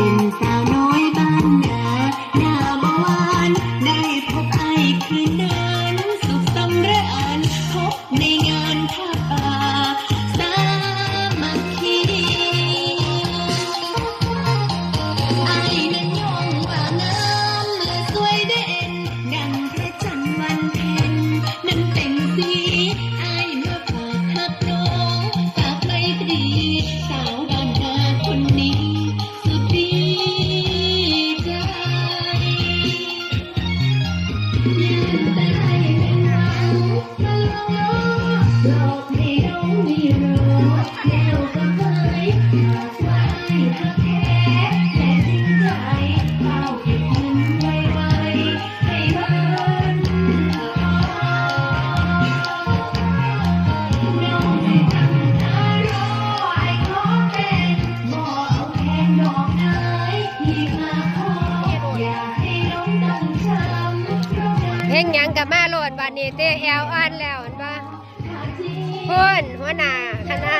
Tình. Yeah. เต้แอลอันแล้วเห็นปะเพื่อนหัวหน้าคณะ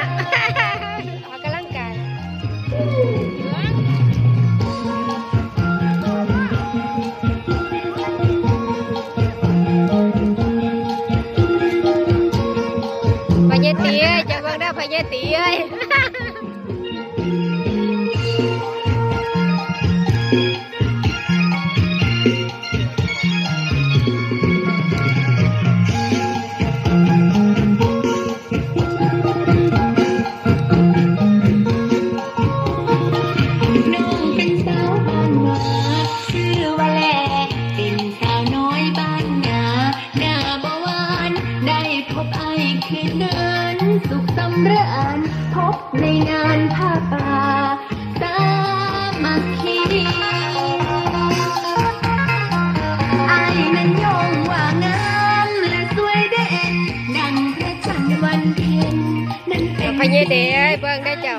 พบไอคืนนั้นสุขสำราญพบในงานผ้าป่าสามัคคีไอนั้นยงว่างามและสวยเด่นดังพระจันทร์วันเพ็ญนั้นเป็น ไปเยเด้เบิ่งได้เจ้า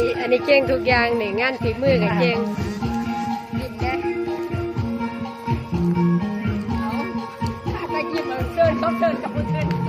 นี้อันนี้เก่งทุกอย่างนี่งานฝีมือกับเก่งกินได้อาถ้าจะกินเอาเชิญต้องเชิญกับคนเชิญ